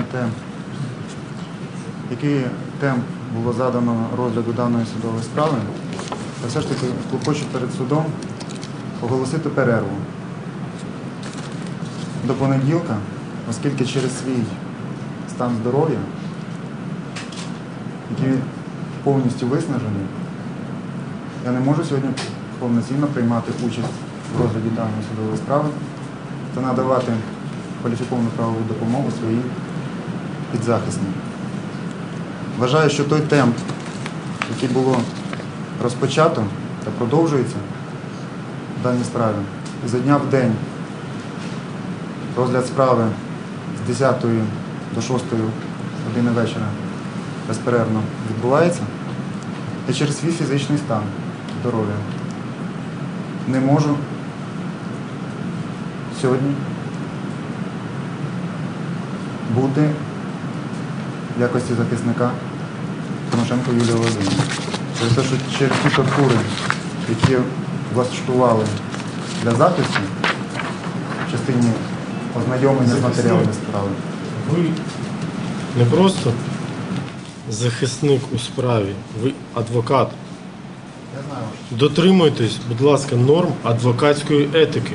на те, який темп було задано розгляду даної судової справи, я все ж таки хочу перед судом оголосити перерву до понеділка, оскільки через свій стан здоров'я, який повністю виснажений, я не можу сьогодні повноцінно приймати участь в розгляді даної судової справи та надавати кваліфіковану правову допомогу своїм підзахисним. Вважаю, що той темп, який було розпочато та продовжується в даній справі, за дня в день розгляд справи з 10 до 6 години вечора безперервно відбувається, я через свій фізичний стан здоров'я не можу сьогодні бути в якості захисника Тимошенко Юлії Володимирівни. Через те, що через ті тортури, які влаштували для захисту в частині ознайомлення з матеріалами справи, Ви не просто захисник у справі, ви адвокат. я знаю, Дотримуйтесь, будь ласка, норм адвокатської етики.